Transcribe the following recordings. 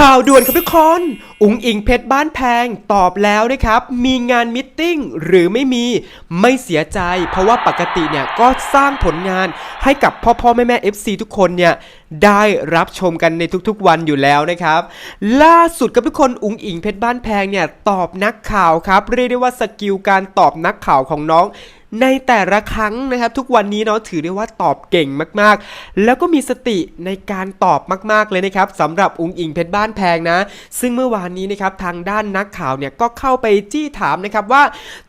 ข่าวด่วนครับทุกคน อุงอิงเพชรบ้านแพงตอบแล้วนะครับ มีงานมิทติ้งหรือไม่มีไม่เสียใจ เพราะว่าปกติเนี่ยก็สร้างผลงานให้กับพ่อพ่อแม่แม่ FC ทุกคนเนี่ยได้รับชมกันในทุกๆวันอยู่แล้วนะครับ ล่าสุดกับทุกคนอุงอิงเพชรบ้านแพงเนี่ยตอบนักข่าวครับ เรียกได้ว่าสกิลการตอบนักข่าวของน้อง ในแต่ละครั้งนะครับ ทุกวันนี้เนาะถือได้ว่าตอบเก่งมากๆ แล้วก็มีสติในการตอบมากๆเลยนะครับสำหรับอุงอิงเพชรบ้านแพงนะ ซึ่งเมื่อวานนี้นะครับทางด้านนักข่าวเนี่ยก็เข้าไปจี้ถามนะครับว่า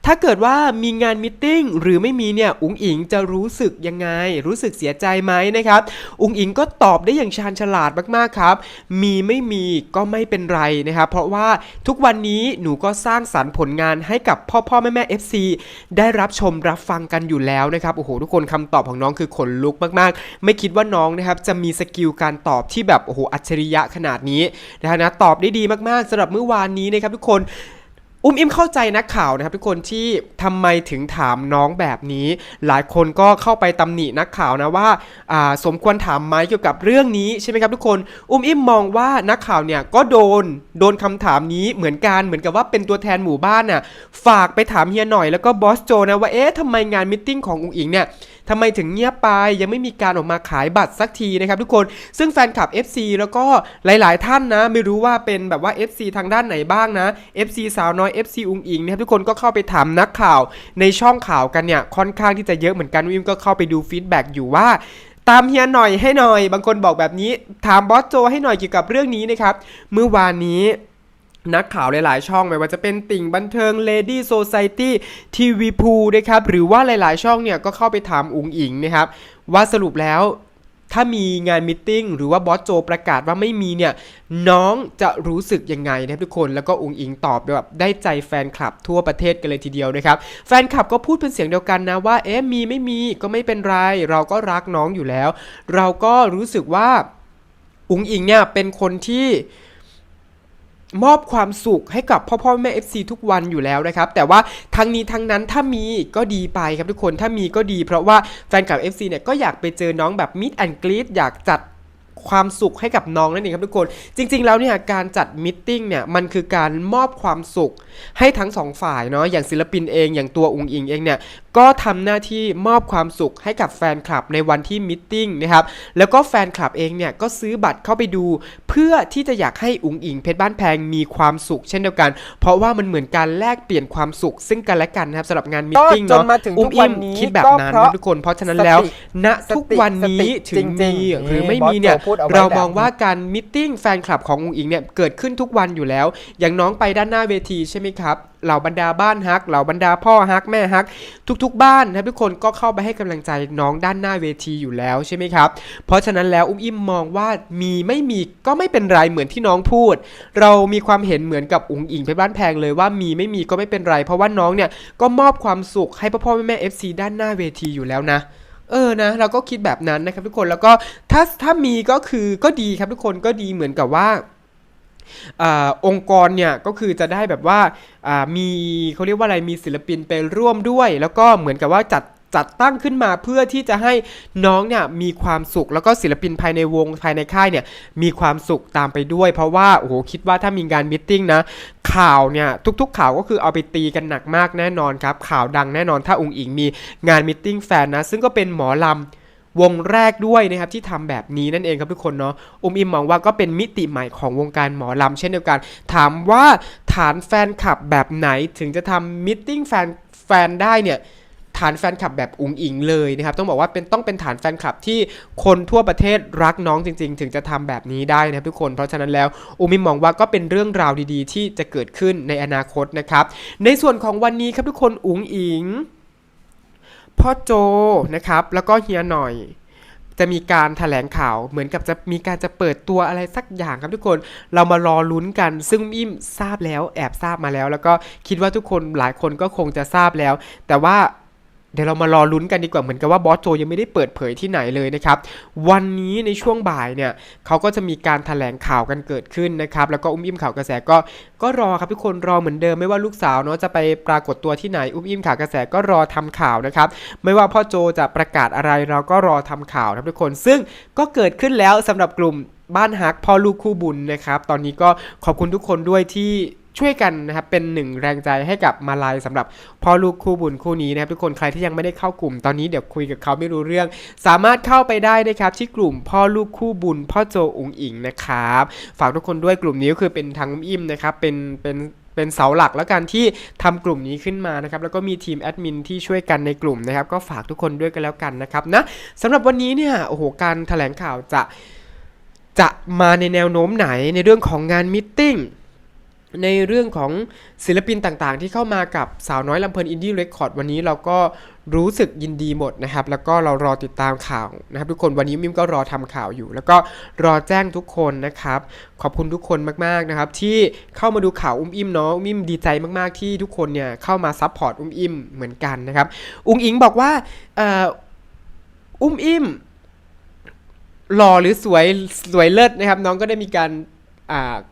ถ้าเกิดว่ามีงานมิทติ้งหรือไม่มีเนี่ยอุงอิงจะรู้สึกยังไง รู้สึกเสียใจไหมนะครับอุงอิงก็ตอบได้อย่างชาญฉลาดมากๆครับ มีไม่มีก็ไม่เป็นไรนะครับเพราะว่าทุกวันนี้หนูก็สร้างสรรค์ผลงานให้กับพ่อพ่อแม่แม่ FC ได้รับชมรับฟังกันอยู่แล้วนะครับโอ้โหทุกคนคำตอบของน้องคือขนลุกมากๆ ไม่คิดว่าน้องนะครับจะมีสกิลการตอบที่แบบโอ้โหอัจฉริยะขนาดนี้นะฮะนะตอบได้ดีมากๆสำหรับเมื่อวานนี้นะครับทุกคน อุ้มอิมเข้าใจนักข่าวนะครับทุกคนที่ทำไมถึงถามน้องแบบนี้ หลายคนก็เข้าไปตำหนินักข่าวนะว่าาสมควรถามไหมเกี่ยวกับเรื่องนี้ใช่ไหมครับทุกคน อุ้มอิมมองว่านักข่าวเนี่ยก็โดนโดนคำถามนี้เหมือนกันเหมือนกับว่าเป็นตัวแทนหมู่บ้านน่ะฝากไปถามเฮียหน่อยแล้วก็บอสโจนะว่าเอ๊ะทำไมงานมิทติ้งของอุ้งอิงเนี่ย ทำไมถึงเงียบไปยังไม่มีการออกมาขายบัตรสักทีนะครับทุกคนซึ่งแฟนคลับ FC แล้วก็หลาย ๆ ท่านนะ ไม่รู้ว่าเป็นแบบว่า FC ทางด้านไหนบ้างนะ FC สาวน้อย FC อุงอิงนะครับทุกคนก็เข้าไปถามนักข่าวในช่องข่าวกันเนี่ยค่อนข้างที่จะเยอะเหมือนกันวิมก็เข้าไปดูฟีดแบ็กอยู่ว่าตามเฮียหน่อยให้หน่อย บางคนบอกแบบนี้ ถามบอสโจให้หน่อยเกี่ยวกับเรื่องนี้นะครับ เมื่อวานนี้ นักข่าวหลาย ๆ ช่องไม่ว่าจะเป็นติ่งบันเทิง Lady Society ทีวีพูนะครับหรือว่าหลาย ๆ ช่องเนี่ยก็เข้าไปถามอุงอิงนะครับว่าสรุปแล้วถ้ามีงานมิทติ้งหรือว่าบอสโจประกาศว่าไม่มีเนี่ยน้องจะรู้สึกยังไงนะครับทุกคนแล้วก็อุงอิงตอบแบบได้ใจแฟนคลับทั่วประเทศกันเลยทีเดียวนะครับแฟนคลับก็พูดเป็นเสียงเดียวกันนะว่าเอ๊ะมีไม่มีก็ไม่เป็นไร เราก็รักน้องอยู่แล้ว เราก็รู้สึกว่าอุงอิงเนี่ยเป็นคนที่ มอบความสุขให้กับพ่อพ่อแม่ FC ทุกวันอยู่แล้วนะครับ แต่ว่าทั้งนี้ทั้งนั้นถ้ามีก็ดีไปครับทุกคนถ้ามีก็ดี เพราะว่าแฟนคลับ FC เนี่ยก็อยากไปเจอน้องแบบมิดแอนกรีดอยากจัด ความสุขให้กับน้องนั่นเองครับทุกคน จริง ๆ แล้วเนี่ยการจัดมิทติ้งเนี่ยมันคือการมอบความสุขให้ทั้งสองฝ่ายเนาะอย่างศิลปินเองอย่างตัวอุงอิงเองเนี่ยก็ทำหน้าที่มอบความสุขให้กับแฟนคลับในวันที่มิทติ้งนะครับแล้วก็แฟนคลับเองเนี่ยก็ซื้อบัตรเข้าไปดู เพื่อที่จะอยากให้อุงอิงเพชรบ้านแพงมีความสุข เช่นเดียวกัน เพราะว่ามันเหมือนการแลกเปลี่ยนความสุข ซึ่งกันและกันนะครับสำหรับงานมิทติ้งก็จนเนาะมาถึงอุ้ทุมกวัอินมนี้คิดแบบนั้นก็เพนะราะทุกคน เพราะฉะนั้นแล้วสติณทุกวันนี้สติถึงจริมีงๆหรือไม่บอสมีเนี่ยโจพูดเอาไว้เรามองว่าการมิทติ้งแฟนคลับของอุงอิงเนี่ยเกิดขึ้นทุกวันอยู่แล้ว อย่างน้องไปด้านหน้าเวทีใช่ไหมครับเหล่าบรรดาบ้านฮักเหล่าบรรดาพ่อฮักแม่ฮัก ทุกๆ บ้านนะทุกคนก็เข้าไปให้กำลังใจน้องด้านหน้าเวทีอยู่แล้วใช่ไหมครับ เพราะฉะนั้นแล้วอุ้มอิ่มมองว่ามีไม่มีก็ไม่เป็นไรเหมือนที่น้องพูด เรามีความเห็นเหมือนกับอุ๋งอิงเพชรบ้านแพงเลยว่ามีไม่มีก็ไม่เป็นไร เพราะว่าน้องเนี่ยก็มอบความสุขให้พ่อพ่อแม่แม่ FC ด้านหน้าเวทีอยู่แล้วนะ เออนะเราก็คิดแบบนั้นนะครับทุกคนแล้วก็ถ้าถ้ามีก็คือก็ดีครับทุกคนก็ดีเหมือนกับว่าอองค์กรเนี่ยก็คือจะได้แบบว่ามีเขาเรียกว่าอะไรมีศิลปินไปร่วมด้วย แล้วก็เหมือนกับว่าจัด จัดตั้งขึ้นมาเพื่อที่จะให้น้องเนี่ยมีความสุขแล้วก็ศิลปินภายในวงภายในค่ายเนี่ยมีความสุขตามไปด้วย เพราะว่าโอ้โหคิดว่าถ้ามีงานมิทติ้งนะข่าวเนี่ยทุกๆข่าวก็คือเอาไปตีกันหนักมากแน่นอนครับข่าวดังแน่นอนถ้าองค์อิงมีงานมิทติ้งแฟนนะซึ่งก็เป็นหมอลำวงแรกด้วยนะครับที่ทำแบบนี้นั่นเองครับทุกคนเนาะอุมอิมมองว่าก็เป็นมิติใหม่ของวงการหมอลำเช่นเดียวกัน ถามว่าฐานแฟนคลับแบบไหนถึงจะทำมิทติ้งแฟนแฟนได้เนี่ย ฐานแฟนคลับแบบอุงอิงเลยนะครับต้องบอกว่าเป็นต้องเป็นฐานแฟนคลับที่คนทั่วประเทศรักน้องจริง ๆ ถึงจะทำแบบนี้ได้นะครับทุกคนเพราะฉะนั้นแล้วอุมิมองว่าก็เป็นเรื่องราวดีๆ ที่จะเกิดขึ้นในอนาคตนะครับในส่วนของวันนี้ครับทุกคนอุงอิงพ่อโจนะครับแล้วก็เฮียหน่อยจะมีการแถลงข่าวเหมือนกับจะมีการจะเปิดตัวอะไรสักอย่างครับทุกคนเรามารอลุ้นกัน ซึ่งอิ่มทราบแล้วแอบทราบมาแล้ว แล้วก็คิดว่าทุกคนหลายคนก็คงจะทราบแล้ว แต่ว่า เดี๋ยวเรามารอลุ้นกันดีกว่าเหมือนกับว่าบอสโจยังไม่ได้เปิดเผยที่ไหนเลยนะครับ วันนี้ในช่วงบ่ายเนี่ยเขาก็จะมีการแถลงข่าวกันเกิดขึ้นนะครับ แล้วก็อุ้มอิ่มข่าวกระแสก็ก็รอครับทุกคนรอเหมือนเดิมไม่ว่าลูกสาวเนาะจะไปปรากฏตัวที่ไหนอุ้มอิ่มข่าวกระแสก็รอทำข่าวนะครับ ไม่ว่าพ่อโจจะประกาศอะไรเราก็รอทำข่าวครับทุกคน ซึ่งก็เกิดขึ้นแล้วสำหรับกลุ่มบ้านฮักพ่อลูกคู่บุญนะครับ ตอนนี้ก็ขอบคุณทุกคนด้วยที่ ช่วยกันนะครับเป็นหนึ่งแรงใจให้กับมาลายสำหรับพ่อลูกคู่บุญคู่นี้นะครับทุกคนใครที่ยังไม่ได้เข้ากลุ่มตอนนี้เดี๋ยวคุยกับเขาไม่รู้เรื่อง สามารถเข้าไปได้นะครับที่กลุ่มพ่อลูกคู่บุญ พ่อโจอุงอิงนะครับฝากทุกคนด้วยกลุ่มนี้ก็คือเป็นทางอุ้มอิ่มนะครับเป็นเป็นเป็นเสาหลักแล้วกันที่ทำกลุ่มนี้ขึ้นมานะครับแล้วก็มีทีมแอดมินที่ช่วยกันในกลุ่มนะครับก็ฝากทุกคนด้วยกันแล้วกันนะครับนะสำหรับวันนี้เนี่ยโอ้โหการแถลงข่าวจะจะมาในแนวโน้มไหนในเรื่องของงานมิทติ้ง ในเรื่องของศิลปินต่างๆ ที่เข้ามากับสาวน้อยลำเพลินอินดี้เรคคอร์ดวันนี้เราก็รู้สึกยินดีหมดนะครับ แล้วก็เรารอติดตามข่าวนะครับ ทุกคนวันนี้มิมก็รอทำข่าวอยู่ แล้วก็รอแจ้งทุกคนนะครับ ขอบคุณทุกคนมากๆนะครับ ที่เข้ามาดูข่าวอุ้มอิ่มเนาะอุ้มอิ่มดีใจมากๆที่ทุกคนเนี่ยเข้ามาซัพพอร์ตอุ้มอิ่มเหมือนกันนะครับอุ้งอิงบอกว่าอ่ออุ้มอิ่มหล่อหรือสวยสวยเลิศนะครับ น้องก็ได้มีการ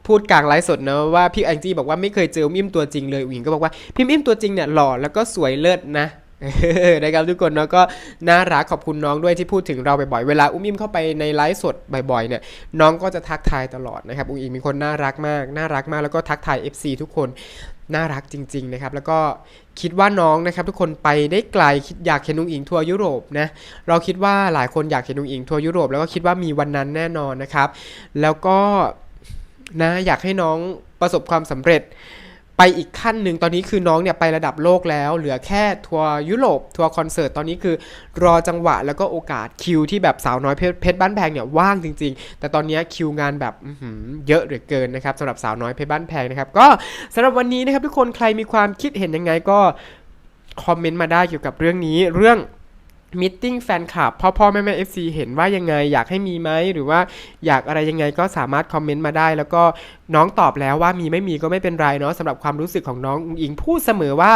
พูดกลางไลฟ์สดนะว่าพี่แองจี้บอกว่าไม่เคยเจอมิมตัวจริงเลยอุ๋งอิงก็บอกว่าพี่มิมตัวจริงเนี่ยหล่อแล้วก็สวยเลิศนะนะครับทุกคนเนาะก็น่ารักขอบคุณน้องด้วยที่พูดถึงเราบ่อยๆเวลาอุ้มอิมเข้าไปในไลฟ์สดบ่อยๆเนี่ยน้องก็จะทักทายตลอดนะครับอุ้งอิงเป็นคนน่ารักมากน่ารักมากแล้วก็ทักทาย FC ทุกคนน่ารักจริง ๆ นะครับ แล้วก็คิดว่าน้องนะครับ ทุกคนไปได้ไกลคิดอยากเห็นอุ้งอิงทัวร์ยุโรปนะเราคิดว่าหลายคนอยากเห็นอุ้งอิงทัวร์ยุโรปแล้วก็คิดว่ามีวันนั้นแน่นอนนะครับ แล้วก็ นะ อยากให้น้องประสบความสำเร็จ ไปอีกขั้นหนึ่งตอนนี้คือน้องเนี่ยไประดับโลกแล้ว เหลือแค่ทัวร์ยุโรปทัวร์คอนเสิร์ตตอนนี้คือรอจังหวะแล้วก็โอกาสคิวที่แบบสาวน้อยเพชรเพชรบ้านแพงเนี่ยว่างจริง ๆ แต่ตอนนี้คิวงานแบบเยอะเหลือเกินนะครับสำหรับสาวน้อยเพชรบ้านแพงนะครับ ก็สำหรับวันนี้นะครับทุกคนใครมีความคิดเห็นยังไงก็คอมเมนต์มาได้เกี่ยวกับเรื่องนี้เรื่อง มิทติ้งแฟนคลับพ่อพ่อแม่แม่เอฟซีเห็นว่ายังไงอยากให้มีไหมหรือว่าอยากอะไรยังไงก็สามารถคอมเมนต์มาได้ แล้วก็น้องตอบแล้วว่ามีไม่มีก็ไม่เป็นไรเนาะสำหรับความรู้สึกของน้องอิงพูดเสมอว่า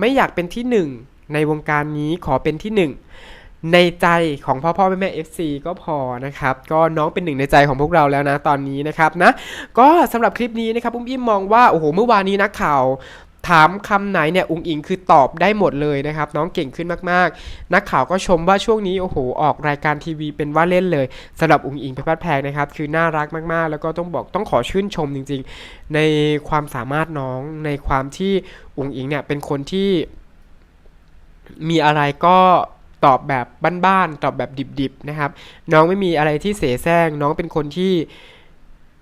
ไม่อยากเป็นที่หนึ่งในวงการนี้ขอเป็นที่หนึ่งในใจของพ่อพ่อแม่แม่ FC ก็พอนะครับ ก็น้องเป็นหนึ่งในใจของพวกเราแล้วนะตอนนี้นะครับนะ ก็สำหรับคลิปนี้นะครับอุ้มอิ่มมองว่าโอ้โหเมื่อวานนี้นักข่าว ถามคำไหนเนี่ยอุงอิงคือตอบได้หมดเลยนะครับ น้องเก่งขึ้นมากๆ นักข่าวก็ชมว่าช่วงนี้โอ้โหออกรายการทีวีเป็นว่าเล่นเลยสำหรับอุงอิงเพชรบ้านแพงนะครับ คือน่ารักมากๆ แล้วก็ต้องบอกต้องขอชื่นชมจริง ๆ ในความสามารถน้องในความที่อุงอิงเนี่ยเป็นคนที่มีอะไรก็ตอบแบบบ้านๆตอบแบบดิบๆนะครับ น้องไม่มีอะไรที่เสแสร้งน้องเป็นคนที่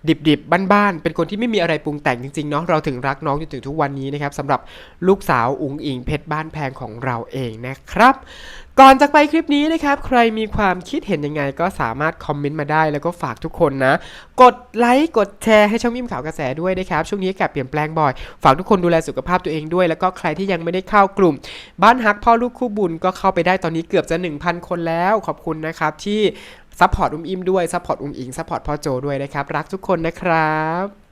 ดิบๆ บ้านๆ เป็นคนที่ไม่มีอะไรปรุงแต่งจริงๆ เนาะ เราถึงรักน้องจนถึงทุกวันนี้นะครับสำหรับลูกสาวอุ๋งอิงเพชรบ้านแพงของเราเองนะครับ ก่อนจากไปคลิปนี้นะครับ ใครมีความคิดเห็นยังไงก็สามารถคอมเมนต์มาได้แล้วก็ฝากทุกคนนะ กดไลค์กดแชร์ให้ช่องมิมข่าวกระแสด้วยนะครับ ช่วงนี้อากาศเปลี่ยนแปลงบ่อย ฝากทุกคนดูแลสุขภาพตัวเองด้วย แล้วก็ใครที่ยังไม่ได้เข้ากลุ่ม บ้านฮักพ่อลูกคู่บุญก็เข้าไปได้ตอนนี้เกือบจะ 1,000 คนแล้ว ขอบคุณนะครับที่ ซัพพอร์ตอุ้มอิมด้วยซัพพอร์ตอุ้มอิงซัพพอร์ตพ่อโจด้วยนะครับ รักทุกคนนะครับ